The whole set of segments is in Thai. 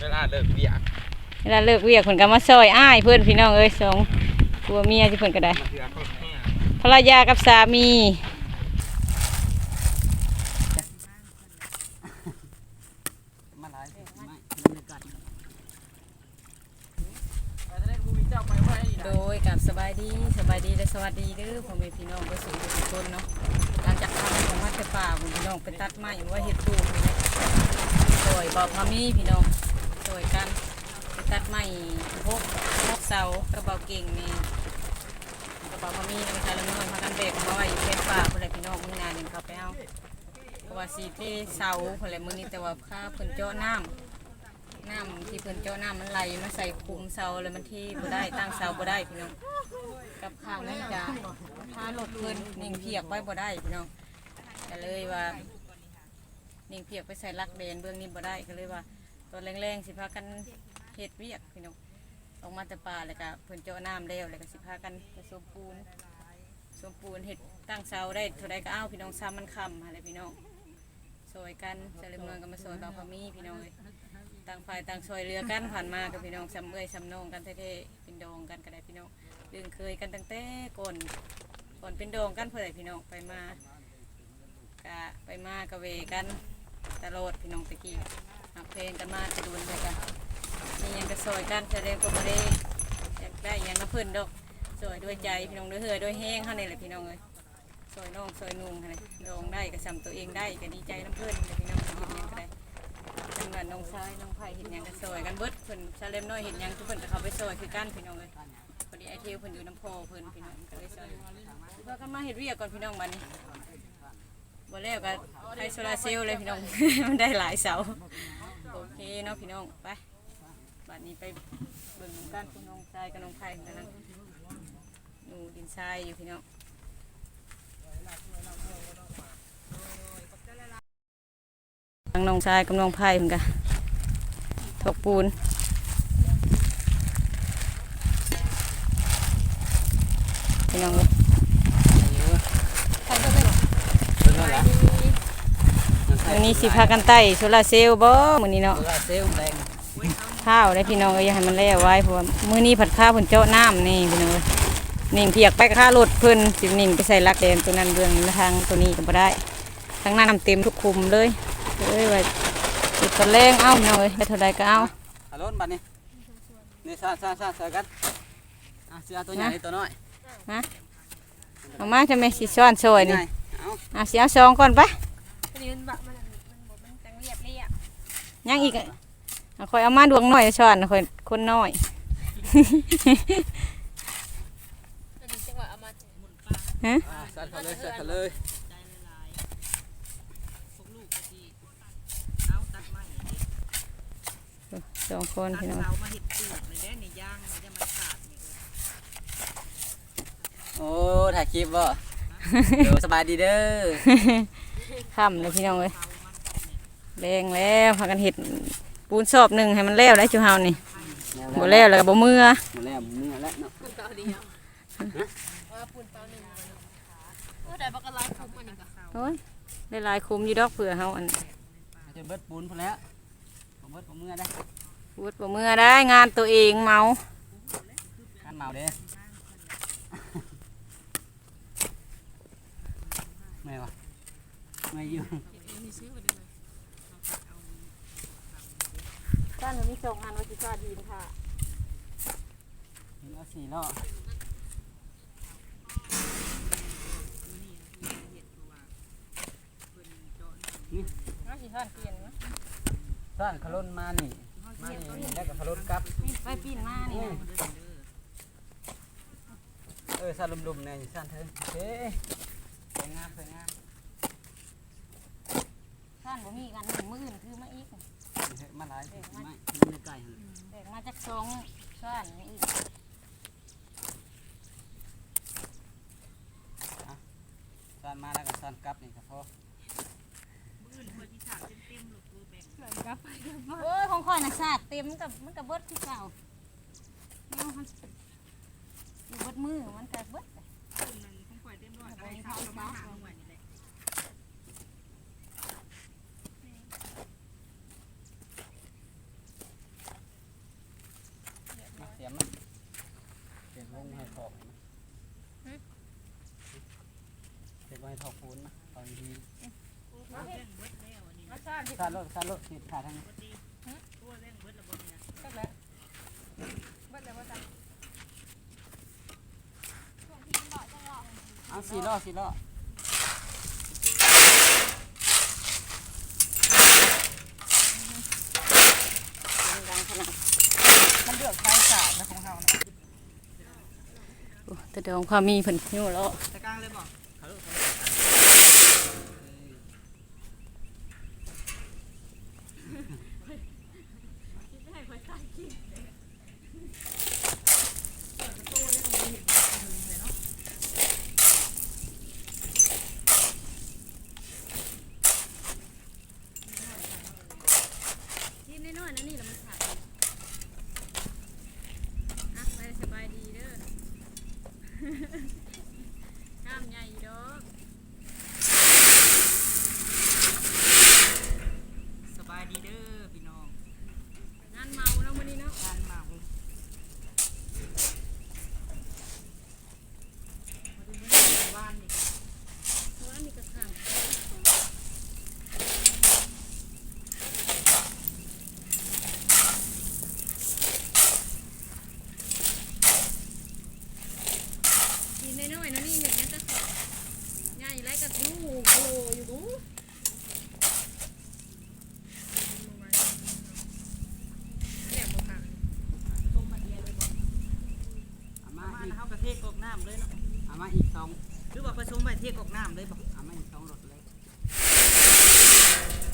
เวลาเลิกเวียกเวลาเลิกเวียกเพิ่นก็มาซอยอ้ายเพิ่นพี่น้องเอ้ยสองผัวเมียที่เพิ่นก็ได้ มาเถื่อเขาแห้งภรรยากับสามี มาหลายไม่ไม่กัด โดยกับสบายดีสบายดีและสวัสดีเด้อพ่อแม่พี่น้องเบ่สุขทุกคนเนาะหลังจากทำของวัดแต่ป่าพี่น้องไปตัดไม้ว่าเฮ็ดตูมนี่แหละซอยบอกพามีพี่น้องซอยกันไปตัดไม้พกพกเสากระเป๋าเก่งนี่กระเป๋าพมีนะคะแล้วน้อยพากันเบรกมาไว้อยู่เป็นป่าคนละพี่น้องมื้อหน้านี่เขาไปเอาเพราะว่าสีเทเสาคนละมือนี้แต่ว่าค่าเพิ่นเจาะน้ำน้ำที่เพิ่นเจาะน้ำมันไหลมาใส่คุมเสาเลยมันที่บ่ได้ตั้งเสาบ่ได้พี่น้องกับข้างนั่จ้ะพารถเพิ่นนิ่งเพียกไว้บ่ได้พี่น้องก็เลยว่านิ่งเพียกไปใส่ลักเดนเบื้องนี้บ่ได้ก็เลยว่าตอนแรงๆสิพากันเฮ็ดเวียกพี่น้อง ออกมาแต่ป่าแล้วก็เพิ่นเจาะน้ำแล้วแล้วก็สิพากันผสมปูนผสมปูนเฮ็ดตั้งเสาได้เท่าใดก็เอาพี่น้องซ้ำมันคำอะไรพี่น้องซอยกันเจริญเมืองก็มาซอยบางพมีพี่น้องเอ้ยต่างฝ่ายต่างช่วยเหลือกันผ่านมากับพี่น้องซ้ำเอ้ยซ้ำน้องกันเท่ๆเป็นดองกันก็ได้พี่น้องดึงเคยกันตั้งแต่ก่อนก่อนเป็นดองกันเพื่อพี่น้องไปมากะไปมากะเวกันตลอดพี่น้องตะกี้หักเพลงกันมาจะดูเลยกัน มีหยังก็ซอยกันแสดงก็บ่ได้อยากได้หยังน้ำเพิ่นดอกซอยด้วยใจพี่น้องด้วยเหือด้วยแห้งเท่านี้แหละพี่น้องเลยซอยน้องซอยนุ่งค่ะดองได้ก็ซ้ำตัวเองได้ก็ดีใจน้ำเพิ่นเด้อพี่น้องเห็นหยังก็ได้เป็นว่าน้องชายน้องไผ่เห็นหยังกันซอยกันเบิดเพิ่นชาเลมน้อยเห็นหยังทุกเพิ่นก็เข้าไปซอยคือกันพี่น้องเลยพอดีไอเทลเพิ่นอยู่น้ำพอเพิ่นพี่น้องก็เลยซอยเพื่อกันมาเฮ็ดเวียกก่อนพี่น้องบัดนี้บ่แล้วก็ไอโซลาร์เซลล์เลยพี่น้อง มันได้หลายเสาโอเคเนาะพี่น้องไป บัดนี้ไปเบิ่งกันพี่น้องชายกับน้องไผ่กำลังหนูดินทรายอยู่พี่น้องทางน้องชายกับน้องไผ่เหมือนกันถกปูนพี่น้องเลยวันนี้สิพากันไต่โซลาร์เซลล์บ่มื้อนี้เนาะเวลาเซลล์แรง ข้าวได้พี่น้องเอ้ยอย่าให้มันแล้วไว้เพราะว่ามื้อนี้ผัดข้าวเพิ่นเจาะน้ำนี่พี่น้องเอ้ยนิ่งเพียกไปกับค่ารถเพิ่นสินิ่งไปใส่ลักแดนตัวนั้นเบื้องนี้ทางตัวนี้ก็บ่ได้ทางหน้าน้ำเต็มทุกคุมเลยเอ้ยว่าสิตะแรงเอาพี่น้องเอ้ยได้เท่าใดก็เอาฮัลโหลบัดนี้นี่ซ่าซ่าซ่าใส่กันอะเสือตัวใหญ่ตัวน้อยเอามาจะไม่สิซ้อนซอยนี่ใหญ่เอาอะสิเอาซองก่อนไปนี่มันแบบมันมันบอกมันจังเรียบเรียบยังอีกอะเอา คอยเอามาดวงหน่อยช้อนคอยคนน้อยอันนี้จังหวะเอามาฮะอะใส่เขาเลยใส่เขาเลยสองคนพี่น้องโอ้ถ่ายคลิปบ่เดี๋ยวสบายดีเด้อค่ำเลยพี่น้องเอ้ยแรงแล้วพากันเห็ด ปูนสอบหนึ่งให้มันแล้วได้จูเฮานี่บ่แล้วแล้วก็บ่มือหมดแล้วเมื่อแล้วเนาะปุ่นเตาเดียวว่าปุ่นเตาหนึ่งเออแต่บักกะลายคุ้มอันนี้ก็โอ้ยได้หลายคุมอยู่ดอกเผื่อเฮาอันจะเบิดปูนพอแล้วผมเบิดผมเมื่อได้พูดบ่มือได้งานตัวเองเมาขันเมาเด้ไม่วะไม่อยู่ ท่านมีส่งอันว่าสิซาดีนค่ะเห็นเอาสี่รอบน่าสิท่านเปลี่ยนมั้ยซ่านขลุ่นมานี่มานี่แล้วก็ขลุ่นกลับไปปีนมานี่นะเออซ่านลุมๆเนี่ยซ่านเถิงเฮ้สวยงามสวยงามท่านบ่มีกันหนึ่งมื้อนี่คือมาอีกเฮ้ย มาหลายไม่มันไม่ไกลหั่นแตกมาจากสองท่านนี่อีกซ่นมาแล้วก็ซ่านกลับนี่ก็พอโอ้ยของข่อยน่ะสากเต็มมันกับมันกับเบิดคือเก่าเอามันอยู่เบิดมือมันกับเบิดเขา ทอกเดี๋ไว้ทอกปูนมาตอนนี้มาซ่าดิซาโลาลดสิขาทางนอันนี้อังสี่ล้อสี่ล้อ แต่เดี๋ยวของความมีเพิ่นอยู่แล้วตะกางเลยบอก ทีมน้อยๆนะนี่แล้วมันขาดอะไปสบายดีเด้อ ข้ามใหญ่ดอก สบายดีเด้อพี่น้อง งานเมาเนาะมื้อนี้เนาะ ทานหมาก วานนี่วานนี่ก็ข้ามทีมน้อยๆนะนี่เห็นนะก็ขอใหญ่ไรก็ดูโกโลอยู่ดู แหลมบ่ค่ะ เอามา มา อีก เฮากระเทกกอกน้ำเลยเนาะ เอามาอีกสอง หรือว่าผสมไป เทกกอกน้ำเลยบอก เอามาอีกสองรถเลย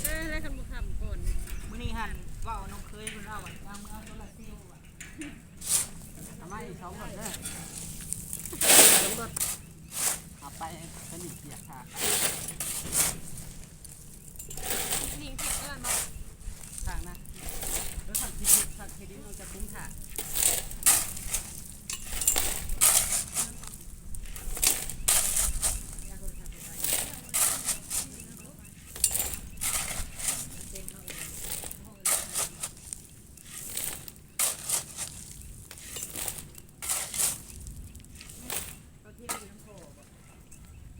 เอ้ยแล้วคันบ่คำก่อน มื้อนี้หันเว่าน้องเคยเพิ่นเอาไว้ยางมือเอาโซลาร์เซลล์ไว้ เอามาอีกสองรถเลย สมรถ เอาไปสนิทเกียร์ขาด นิ่งเผ็ดแล้วเนาะ ทางนะแล้วสั่งคิดสั่งเครดิตเราจะคุ้มค่า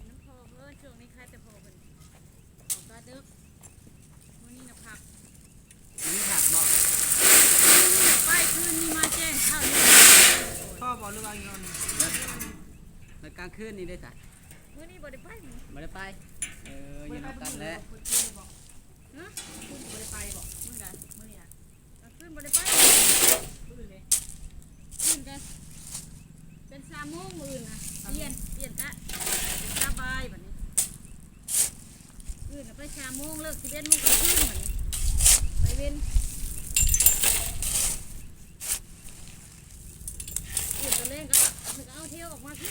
น้ำพอเพิ่นช่วงนี้คล้ายแต่พอเพิ่นออกตาดึกมื้อนี้น่ะพัก นี่ขาดบอก ป้ายคืนนี้มาแจ้งข่าวนี้ พ่อบอกหรือว่าอีกรอบหนึง แล้วกลาง คืนนี่ได้จ้ะมื้อนี้บ่ได้ไปหมื้อไม่ได้ไป เอออยังกันแล้วฮะบ่ได้ไปบอกมื้อใดมื้อนี้นะกลางคืนบ่ได้ไปมื้ออื่นเลยคืนกันเป็น3โมงมื้ออื่นน่ะเปลี่ยนเปลี่ยนกะเป็นกะบ่ายบัดนี้อื่นน่ะไป3โมงเลิก11โมงกลางคืนบัดนี้ไปเว้นอื่นก็เล่นก็มันก็เอาเที่ยวออกมาที่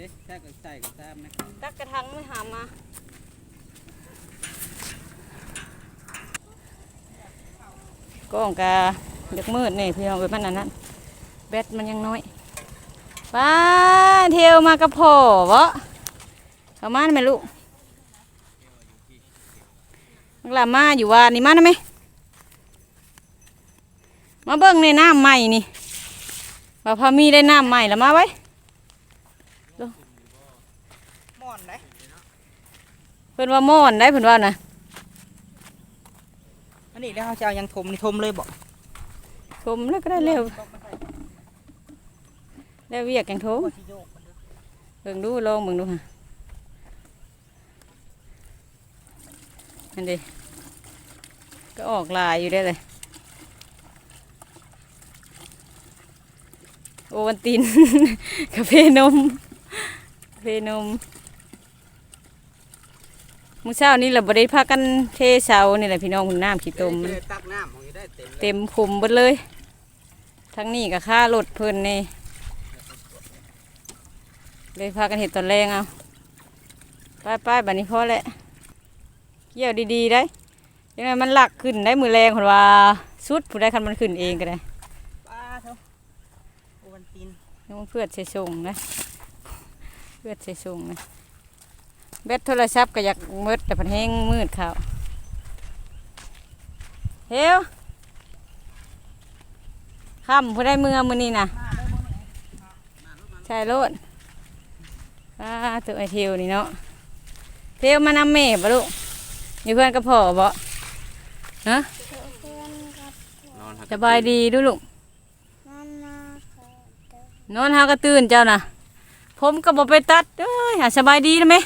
ด้ใช่ก็ใส่ก็ตามนะครับตักกระทังไม่หามาก้องกาเด็กมืดนี่พี่น้องเอ้ยมันอันนั้นแบตมันยังน้อยป้าเที่ยวมากระพอวะเข้ามาไหมลูกมักลามาอยู่ว่านี่มาได้ไหมมาเบิ่งในน้ำใหม่นี่ว่าพอมีได้น้ำใหม่แล้วมาไว้ ม่ อนได้เพิ่นว่าม่อนได้เพิ่นว่านะอันนี้แล้วเขาจะเอายังถมนี่ถมเลยบอกชมแล้วก็ได้เร็วได้เวียกอย่างโถว่าสิโยกมันเด้อเบิ่งดูลองเบิ่งดูค่ะอันเดีก็ออกลายอยู่ได้เลย โอวันติน กาแฟนมกาแฟนม มื้อเช้านี้เราบ่ได้พากันเทเสานี่แหละพี่น้องคุณน้ำขี้ตมมันตักน้ำของอยู่ได้เต็มเลยเต็มคุมเบิดเลย ทั้งนี้กับค่ารถเพิ่นนี่เลยพากันเห็ดตอนแรงเอาไปไปบัดนี้พอแหละเกี่ยวดีๆได้ยังไงมันหลักขึ้นได้มือแรงคนว่าสุดผู้ได้คันมันขึ้นเองก็ได้ป้าเถอะโอวันตินน้องเพื่อนใส่ส่งนะเพื่อนใส่ส่งนะ เบ็ดโทรศัพท์ก็อยากมืดแต่พันแห้งมืดเขาเฮ้วค่ำผู้ได้เมือมือนี่นะใช่โลดป้าตัวไอเทวนี่เนาะเทวมานำเมฆปะลูกมีเพื่อนกับพ่อบ่ฮะนอนหักสบายดีดูลูกนั่นนะขอเดินนอนหากระตื่นเจ้าน่ะผมก็บอกไปตัดเอ้ยหาสบายดีทำไม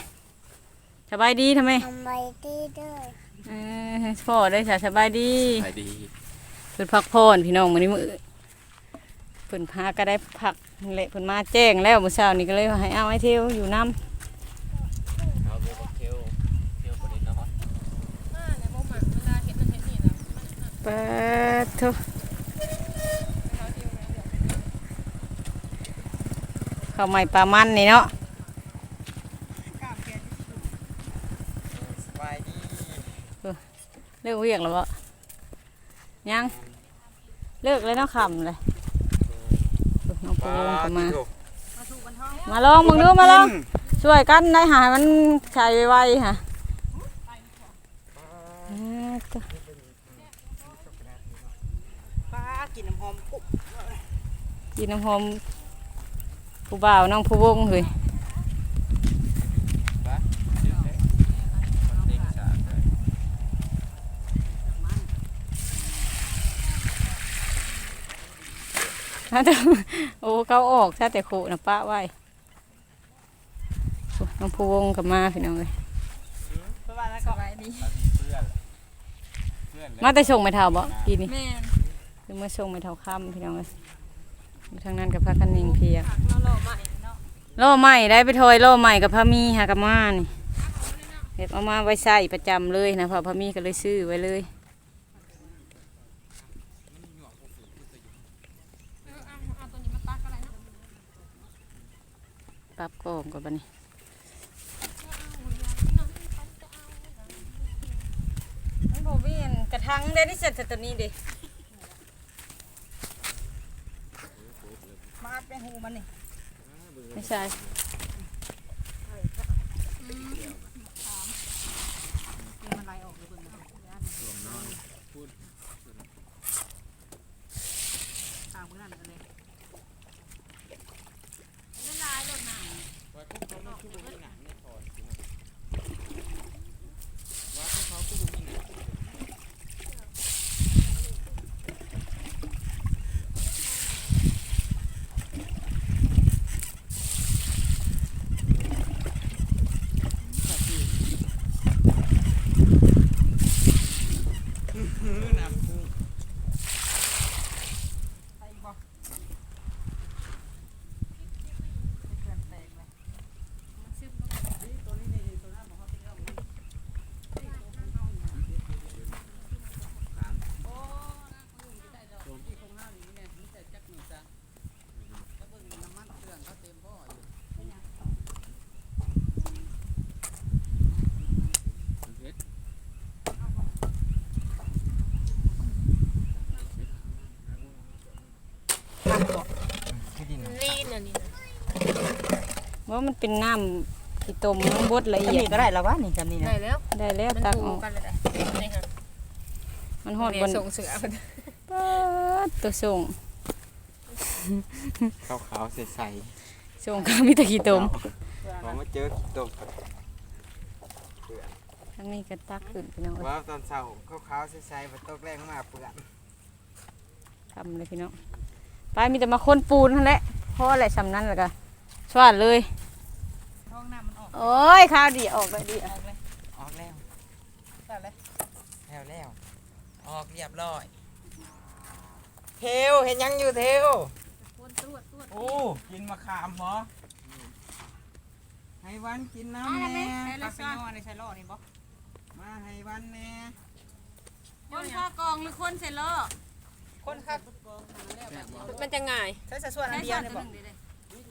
สบายดีทำไมทำไมดีด้วยเออพ่อได้สาสบายดีไปดีเพิ่นพักผ่อนพี่น้องมื้อนี้มื้อเพิ่นพาก็ได้พักนั่นแหละเพิ่นมาแจ้งแล้วมื้อเช้านี้ก็เลยว่าให้เอาไอ้เที่ยวอยู่น้เอาเบลเคียวเคียวประเด็นนอนมาในโมมันเวลาเห็นมันเห็นนี่นะมันำเปิดทุข้าวใหม่ปลามันนี่เนาะ กล้ามแกน สบายดี เลิกเวียกแล้วบ่ยังเลิกเลยเนาะค่ำเลยโอ้ยน้องปูลงก็มามาสู่กันท้องมาลองมึงดูมาลองช่วยกันได้หามันใช้ไวๆฮะอ่าตัวป้ากินน้ำหอมกุ๊บกินน้ำหอมผู้บ่าวน้องผู้วงเฮ้ย ปะเดี๋ยวเด้เด็กสามเลย ฮะเจ้าโอ้เขาออกซะแต่โคนะป้าไว้โอ้น้องผู้วงกับมาพี่น้องเลยป้าว่าแล้วก็เพื่อนเพื่อนมาแต่ส่งไม่เท่าบ่กีนี่แม่นคือมาส่งไม่เท่าค่ำพี่น้องเลยอยู่ทางนั้นกับพากันนิงเพียผักเราหล่อใหม่เนาะล่อใหม่ได้ไปทอยล่อใหม่กับพามีหากับมานี่เก็บเอามาไว้ใส่ประจำเลยนะเพอพามีก็เลยซื้อไว้เลย เออเอาเอาตัวนี้มาตักอะไรเนาะ ปรับกล่องก่อนบัดนี้มันบ่มีอันกระทังได้ที่เสร็จตัวนี้ดิมาไปหูมันนี่ไม่ใช่ กินมันไหลออกเลยเบิ่งนะตามเพื่อนกันเลย เวลาหล่นน้ำ ไปอีกบ่เพื่อนแตกเลยตัวนี้นี่ตัวนั้นบอกเขาเป็นเรื่องของมัน ลีนอันนี้นะ ว่ามันเป็นน้ำที่ต้มมันบดละจำเอียนี่ดก็ได้แล้ววะนี่จำนี่นะได้แล้วได้แล้วมันตักอถูอกกันเลยได้นี่ค่ะมันหอดแม่บนส่งเสือมันเปิดตัวส่งขาวขาวใสใสส่งก็มีแต่ขี้ต้มพอมาเจอขี้ต้มทั้งนี้ก็ตักขึ้นพี่น้องเอ้ยว้าวตอนเช้าขาวขาวใสใสมาตกแรงมาเปลือกทำเลยพี่น้องไปมีแต่มาค้นปูนนั่นแหละเพราะอะไรสำนั้นแหละก็สวัสดเลย ท้องน้ำมันออก โอ้ยข้าวดีออกเลยดีออกเลยออกแล้วได้เลยแล้วแล้วออกเรียบร้อยเทวเห็นยังอยู่เทวคนตรวจตรวจโอ้กินมะขามบ่ให้วันกินน้ำแน่ใช้ละซ่อนในใช้ล่อนี่บ่มาให้วันแน่คนข้ากองหรือคนเซลล์คนคักมันจะง่ายใช้สัดส่วนอันเดียวนี่บ่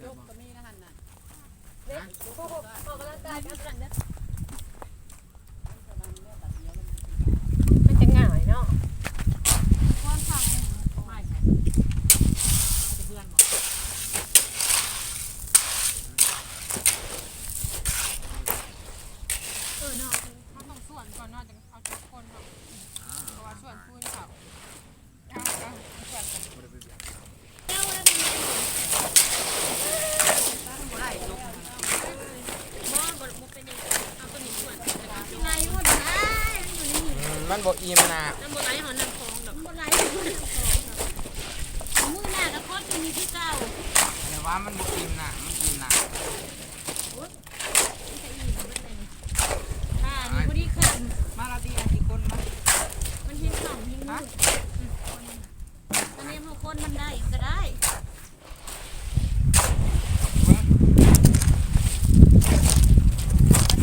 ยกก็มีนะฮันน่ะออกกำลังกายไปเอากำลังเด้อ มันจะง่ายเนาะ ความสั่งไม่ใช่เพื่อนบอก เออเนาะเขาต้องส่วนก่อนเนาะจังเอาทุกคนเนาะเพราะว่าส่วนพูนเขาเอาเอาส่วนกัน มันบอกอิ่มนะน้ำบัวไหลหอน้ำคลองดอกมือหน้าก็โคตรจะมีที่เก่าแต่ว่ามันบอกอิ่มนะมันอิ่มนะอ่านี่พอดีขึ้นมาลาตีอันกี่คนมามันเพียงสองเพียงมืดตอนนี้พอคนมันได้ก็ได้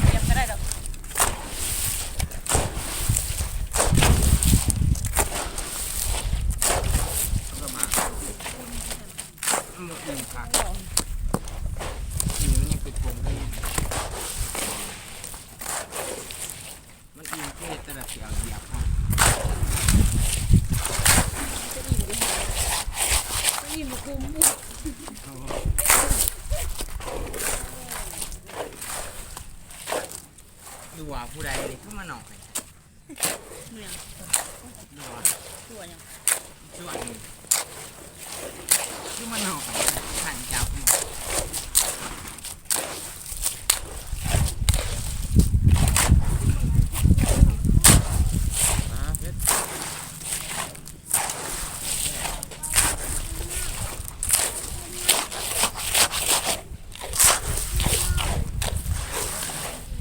เตรียมก็ได้ดอก ก็มา มันบอกอิ่มค่ะอิ่มมันยังติดผมเลยมันอิ่มเพื่อจะได้เสียเหยียบค่ะนี่มันคุ้มดูว่าผู้ใดนี่เข้ามาหน่อยเมืองดูว่าตัวยังส่วนนี้ คือมันหน่อยขันจับหน่อยอ่าเพชร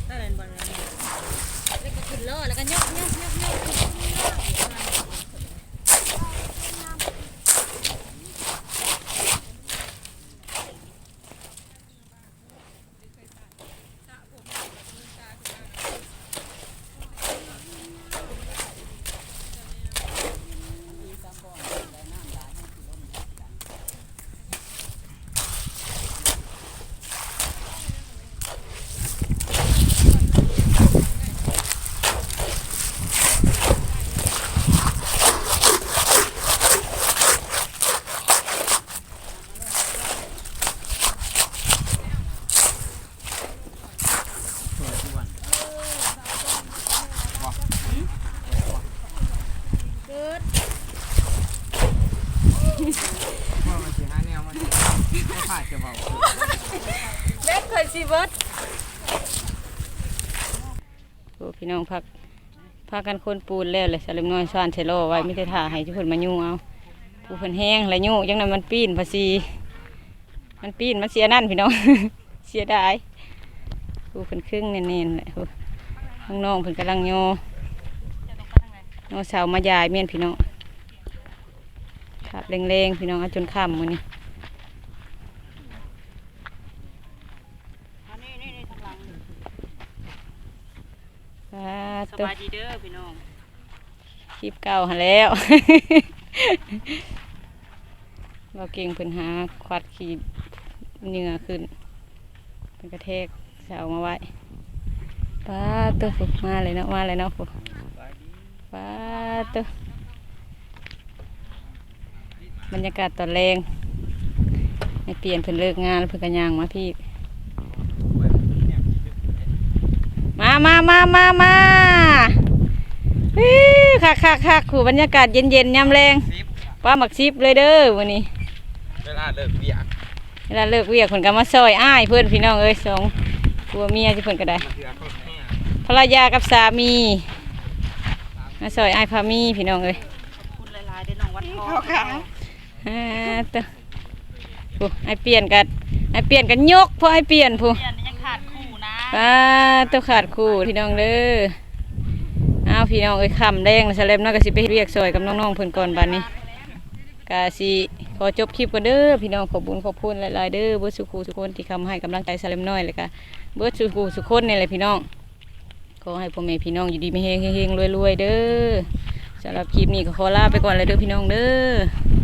ได้เล่นบอลแล้ว แล้วก็ขึ้นล้อแล้วก็ยกยกยกยก ส่วนส่วน เกิด ว่ามันสิหาแนวมันไม่พลาดจะเบา เล็กเคยซีเบิร์ดโอ้พี่น้องพั กพากันคนปูนแล้วเลยสลิมน้อยสวานเชโลไว้ไม่ได้ถ่าให้ทุกคนมายุ่งเอาปูเพิ่นแห้งและยุ่งจังนั้นมันปีนภาษีมันปีนมันเสียนั่นพี่น้อง เสียดายปูเพิ่นครึ่งเน้นๆแหละโอ้น้องๆเพิ่นกำลังโยโยเสามายายเมียนพี่น้องขับเร่งๆพี่น้องอจนค่ำมื้อนี้นี้นี่นี่ทางหลัง อ่า ส ตัว บายดีเด้อพี่น้อง คลิปเก่าหาแล้วเราเก่งเพิ่นหาควัดขีดเหงื่อขึ้น เป็นกระเทกเสามาไว้ป้าตัวฝึกมาเลยเนาะมาเลยเนาะฝึกป้าตัวบรรยากาศตอนแรงให้เปลี่ยนเพิ่นเลิกงานเพิ่นกันยางมาพี่ มามามามามา คักคักคักขู่บรรยากาศเย็นเย็นๆยามแรงซิปป้าหมักซิบเลยเด้อวันนี้เวลาเลิกเบียกเวลาเลิกเวียกเพิ่นก็มาซอยอ้ายเพื่อนพี่น้องเอ้ยสองผัวเมียที่เพิ่นก็ได้มาเถื่อคนแห้งภรรยากับสามีมาซอยอ้ายพามีพี่น้องเอ้ยคุณหลายๆได้อน้องวัดทองอ่าตัวผู้ไอ้เปลี่ยนกันไอ้เปลี่ยนกันยกเพราะไอ้เปลี่ยนผู้เปลี่ยนยังขาดคู่นะป้าตัวขาดคู่พี่น้องเด้ออ้าวพี่น้องเอ้ยคำแดงแล้วสแลมน่าก็สิไปเรียกซอยกับน้องๆเพิ่นก่อนบัดนี้กาสิขอจบคลิปกันเด้อพี่น้องขอบุญขอบคุณหลายๆเด้อเบิดสุขูสุคนที่คำให้กำลังใจสแลมน้อยเลยกะเบิดสุขูสุคนนี่แหละพี่น้องขอให้พ่อแม่พี่น้องอยู่ดีไม่เฮงเฮงรวยๆเด้อสำหรับคลิปนี้ก็ขอลาไปก่อนเลยเด้อพี่น้องเด้อ